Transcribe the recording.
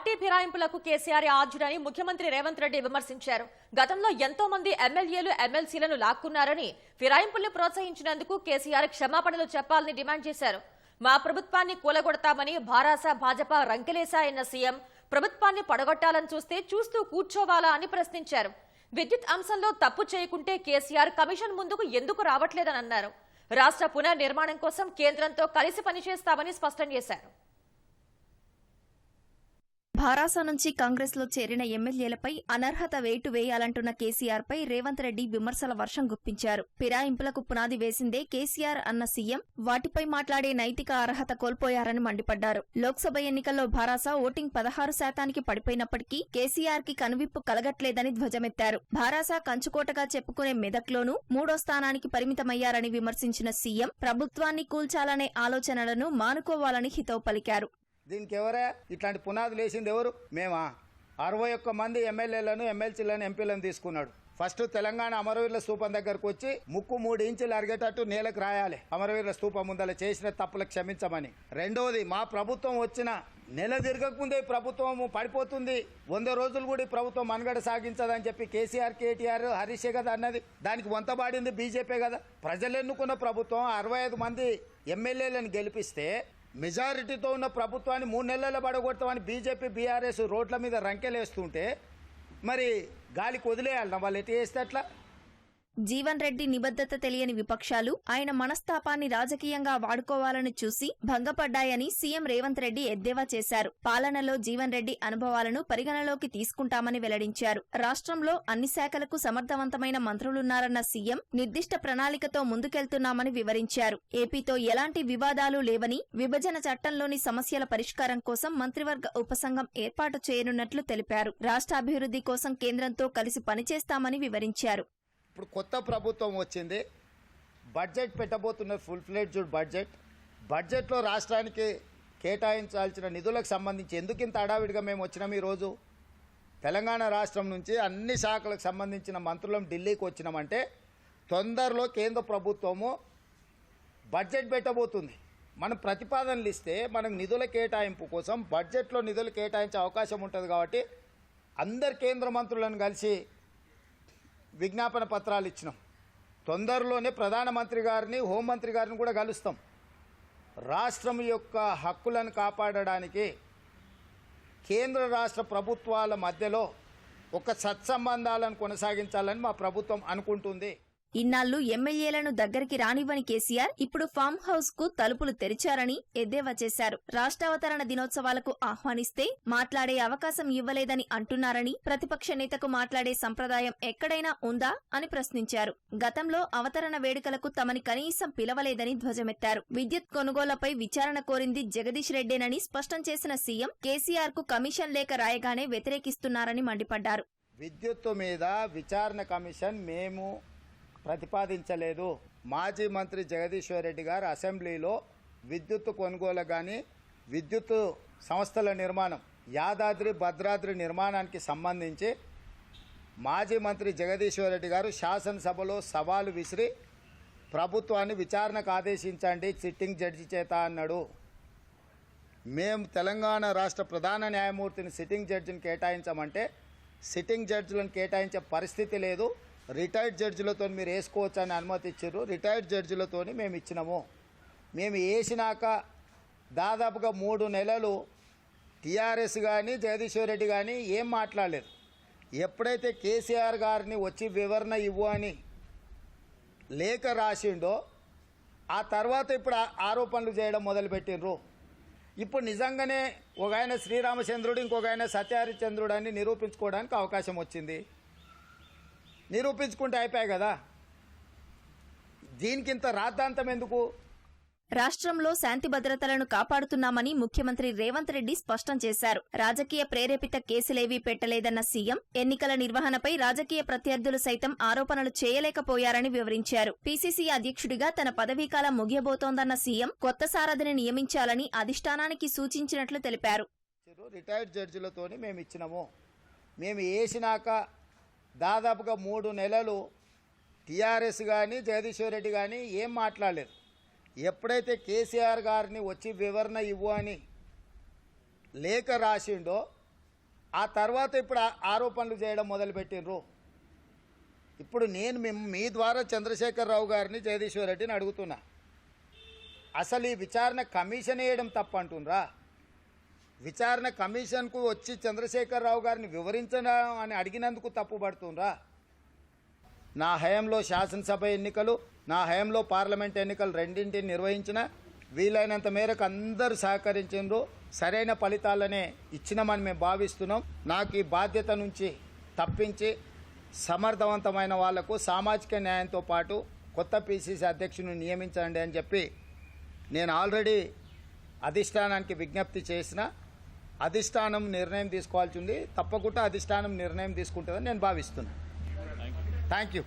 Party ఫిరాయింపులకు KCR ఆద్యుడని ముఖ్యమంత్రి రేవంత్ రెడ్డి విమర్శించారు. గతంలో ఎంతో మంది ఎమ్మెల్యేలు ఎమ్మెల్సీలను లాక్కున్నారని ఫిరాయింపుల్ని ప్రోత్సహించినందుకు కేసీఆర్ క్షమాపణలు చెప్పాలని డిమాండ్ చేశారు. మా ప్రభుత్వాన్ని కూలగొడతామని భారాస భాజపా రంకెలేశాయన్న సీఎం ప్రభుత్వాన్ని పడగొట్టాలని చూస్తే చూస్తూ కూర్చోవాలా అని ప్రశ్నించారు. విద్యుత్ అంశంలో తప్పు చేయకుంటే కేసీఆర్ కమిషన్ ముందుకు ఎందుకు రావట్లేదని అన్నారు. రాష్ట్ర పునర్నిర్మాణం కోసం కేంద్రంతో కలిసి పనిచేస్తామని స్పష్టం చేశారు. భారాస నుంచి కాంగ్రెస్లో చేరిన ఎమ్మెల్యేలపై అనర్హత వేటు వేయాలంటున్న కేసీఆర్ పై రేవంత్ రెడ్డి విమర్శల వర్షం గుప్పించారు. ఫిరాయింపులకు పునాది వేసిందే కేసీఆర్ అన్న సీఎం. వాటిపై మాట్లాడే నైతిక అర్హత కోల్పోయారని మండిపడ్డారు. లోక్సభ ఎన్నికల్లో భారాస ఓటింగ్ పదహారు శాతానికి పడిపోయినప్పటికీ కేసీఆర్కి కనువిప్పు కలగట్లేదని ధ్వజమెత్తారు. భారాస కంచుకోటగా చెప్పుకునే మెదక్లోనూ మూడో స్థానానికి పరిమితమయ్యారని విమర్శించిన సీఎం ప్రభుత్వాన్ని కూల్చాలనే ఆలోచనలను మానుకోవాలని హితవు పలికారు. దీనికి ఎవరే ఇట్లాంటి పునాదులు వేసింది ఎవరు? మేమా. అరవై ఒక్క మంది ఎమ్మెల్యేలను ఎమ్మెల్సీలను ఎంపీలను తీసుకున్నాడు. ఫస్ట్ తెలంగాణ అమరవీరుల స్థూపం దగ్గరకు వచ్చి ముక్కు మూడు ఇంచులు అరిగేటట్టు నేలకు రాయాలి. అమరవీరుల స్థూపం ముందల చేసిన తప్పులు క్షమించమని. రెండవది మా ప్రభుత్వం వచ్చిన నెల తిరగకముందే ప్రభుత్వం పడిపోతుంది. వంద రోజులు కూడా ఈ ప్రభుత్వం మనుగడ సాగించదని చెప్పి కేసీఆర్ కేటీఆర్ హరీష్ కదా అన్నది. దానికి వంతబాడింది బీజేపీ కదా. ప్రజలు ఎన్నుకున్న ప్రభుత్వం అరవై ఐదు మంది ఎమ్మెల్యేలను గెలిపిస్తే మెజారిటీతో ఉన్న ప్రభుత్వాన్ని మూడు నెలల్లో పడగొడతామని బీజేపీ బీఆర్ఎస్ రోడ్ల మీద రంకెలేస్తుంటే మరి గాలికి వదిలేయాలన్నా వాళ్ళు ఎట్లా చేస్తే అట్లా జీవన్ రెడ్డి నిబద్ధత తెలియని విపక్షాలు ఆయన మనస్తాపాన్ని రాజకీయంగా వాడుకోవాలని చూసి భంగపడ్డాయని సీఎం రేవంత్ రెడ్డి ఎద్దేవా చేశారు. పాలనలో జీవన్ రెడ్డి అనుభవాలను పరిగణలోకి తీసుకుంటామని వెల్లడించారు. రాష్ట్రంలో అన్ని శాఖలకు సమర్థవంతమైన మంత్రులున్నారన్న సీఎం నిర్దిష్ట ప్రణాళికతో ముందుకెళ్తున్నామని వివరించారు. ఏపీతో ఎలాంటి వివాదాలు లేవని విభజన చట్టంలోని సమస్యల పరిష్కారం కోసం మంత్రివర్గ ఉపసంఘం ఏర్పాటు చేయనున్నట్లు తెలిపారు. రాష్ట్రాభివృద్ధి కోసం కేంద్రంతో కలిసి పనిచేస్తామని వివరించారు. ఇప్పుడు కొత్త ప్రభుత్వం వచ్చింది. బడ్జెట్ పెట్టబోతున్నారు ఫుల్ ఫ్లెడ్జ్డ్ బడ్జెట్. బడ్జెట్లో రాష్ట్రానికి కేటాయించాల్సిన నిధులకు సంబంధించి ఎందుకు ఇంత హడావిడిగా మేము వచ్చినాం ఈరోజు? తెలంగాణ రాష్ట్రం నుంచి అన్ని శాఖలకు సంబంధించిన మంత్రులం ఢిల్లీకి వచ్చినామంటే తొందరలో కేంద్ర ప్రభుత్వము బడ్జెట్ పెట్టబోతుంది. మనం ప్రతిపాదనలు ఇస్తే మనం నిధుల కేటాయింపు కోసం బడ్జెట్లో నిధులు కేటాయించే అవకాశం ఉంటుంది కాబట్టి అందరు కేంద్ర మంత్రులను కలిసి విజ్ఞాపన పత్రాలు ఇచ్చినాం. తొందరలోనే ప్రధానమంత్రి గారిని హోంమంత్రి గారిని కూడా కలుస్తాం. రాష్ట్రం యొక్క హక్కులను కాపాడడానికి కేంద్ర రాష్ట్ర ప్రభుత్వాల మధ్యలో ఒక సత్సంబంధాలను కొనసాగించాలని మా ప్రభుత్వం అనుకుంటుంది. ఇన్నాళ్ళు ఎమ్మెల్యేలను దగ్గరికి రానివ్వని కేసీఆర్ ఇప్పుడు ఫామ్ హౌస్కు తలుపులు తెరిచారని ఎద్దేవా చేశారు. రాష్ట్రావతరణ దినోత్సవాలకు ఆహ్వానిస్తే మాట్లాడే అవకాశం ఇవ్వలేదని అంటున్నారని ప్రతిపక్ష నేతకు మాట్లాడే సంప్రదాయం ఎక్కడైనా ఉందా అని ప్రశ్నించారు. గతంలో అవతరణ వేడుకలకు తమని కనీసం పిలవలేదని ధ్వజమెత్తారు. విద్యుత్ కొనుగోళ్ళపై విచారణ కోరింది జగదీష్ రెడ్డేనని స్పష్టం చేసిన సీఎం కేసీఆర్కు కమిషన్ లేఖ రాయగానే వ్యతిరేకిస్తున్నారని మండిపడ్డారు. విద్యుత్తు మీద విచారణ కమిషన్ మేము ప్రతిపాదించలేదు. మాజీ మంత్రి జగదీశ్వర్ రెడ్డి గారు అసెంబ్లీలో విద్యుత్తు కొనుగోలు కానీ విద్యుత్ సంస్థల నిర్మాణం యాదాద్రి భద్రాద్రి నిర్మాణానికి సంబంధించి మాజీ మంత్రి జగదీశ్వర్ రెడ్డి గారు శాసనసభలో సవాలు విసిరి ప్రభుత్వాన్ని విచారణకు ఆదేశించండి సిట్టింగ్ జడ్జి చేత అన్నాడు. మేము తెలంగాణ రాష్ట్ర ప్రధాన న్యాయమూర్తిని సిట్టింగ్ జడ్జిని కేటాయించమంటే సిట్టింగ్ జడ్జిలను కేటాయించే పరిస్థితి లేదు. రిటైర్డ్ జడ్జిలతో మీరు వేసుకోవచ్చు అని అనుమతి ఇచ్చారు. రిటైర్డ్ జడ్జిలతో మేము ఇచ్చినాము. మేము వేసినాక దాదాపుగా మూడు నెలలు టీఆర్ఎస్ కానీ జగదీశ్వర్ రెడ్డి కానీ ఏం మాట్లాడలేదు. ఎప్పుడైతే కేసీఆర్ గారిని వచ్చి వివరణ ఇవ్వు అని లేఖ రాసిండో ఆ తర్వాత ఇప్పుడు ఆరోపణలు చేయడం మొదలుపెట్టిండ్రు. ఇప్పుడు నిజంగానే ఒక ఆయన శ్రీరామచంద్రుడు ఇంకొక ఆయన సత్యహరిచంద్రుడు అని నిరూపించుకోవడానికి అవకాశం వచ్చింది. నిరూపించుకుంటే అయిపోయాయి కదా. దీనికింత రాద్ధాంతం ఎందుకు? రాష్ట్రంలో శాంతి భద్రతలను కాపాడుతున్నామని ముఖ్యమంత్రి రేవంత్ రెడ్డి స్పష్టం చేశారు. రాజకీయ ప్రేరేపిత కేసులేవీ పెట్టలేదన్న సీఎం ఎన్నికల నిర్వహణపై రాజకీయ ప్రత్యర్థులు సైతం ఆరోపణలు చేయలేకపోయారని వివరించారు. పీసీసీ అధ్యక్షుడిగా తన పదవీకాలం ముగియబోతోందన్న సీఎం కొత్త సారథిని నియమించాలని అధిష్టానానికి సూచించినట్లు తెలిపారు. రిటైర్డ్ జడ్జిలతోని మేము ఇచ్చినాము మేము వేసినాక దాదాపుగా మూడు నెలలు టీఆర్ఎస్ కానీ జగదీశ్వర్ రెడ్డి కానీ ఏం మాట్లాడలేదు. ఎప్పుడైతే కేసీఆర్ గారిని వచ్చి వివరణ ఇవ్వు అని లేఖ రాసిండో ఆ తర్వాత ఇప్పుడు ఆరోపణలు చేయడం మొదలుపెట్టిండ్రు. ఇప్పుడు నేను మీ ద్వారా చంద్రశేఖరరావు గారిని జగదీశ్వర్ రెడ్డిని అడుగుతున్నా. అసలు ఈ విచారణ కమిషన్ వేయడం తప్పంటుండ్రా? విచారణ కమిషన్కు వచ్చి చంద్రశేఖరరావు గారిని వివరించడం అని అడిగినందుకు తప్పుపడుతుండ్రా నా హయంలో శాసనసభ ఎన్నికలు నా హయంలో పార్లమెంట్ ఎన్నికలు రెండింటిని నిర్వహించిన వీలైనంత మేరకు అందరూ సహకరించిండ్రు. సరైన ఫలితాలనే ఇచ్చినామని మేము భావిస్తున్నాం. నాకు ఈ బాధ్యత నుంచి తప్పించి సమర్థవంతమైన వాళ్ళకు సామాజిక న్యాయంతో పాటు కొత్త పిసిసి అధ్యక్షుని నియమించండి అని చెప్పి నేను ఆల్రెడీ అధిష్టానానికి విజ్ఞప్తి చేసిన అధిష్టానం నిర్ణయం తీసుకోవాల్సి ఉంది. తప్పకుండా అధిష్టానం నిర్ణయం తీసుకుంటుందని నేను భావిస్తున్నాను థ్యాంక్ యూ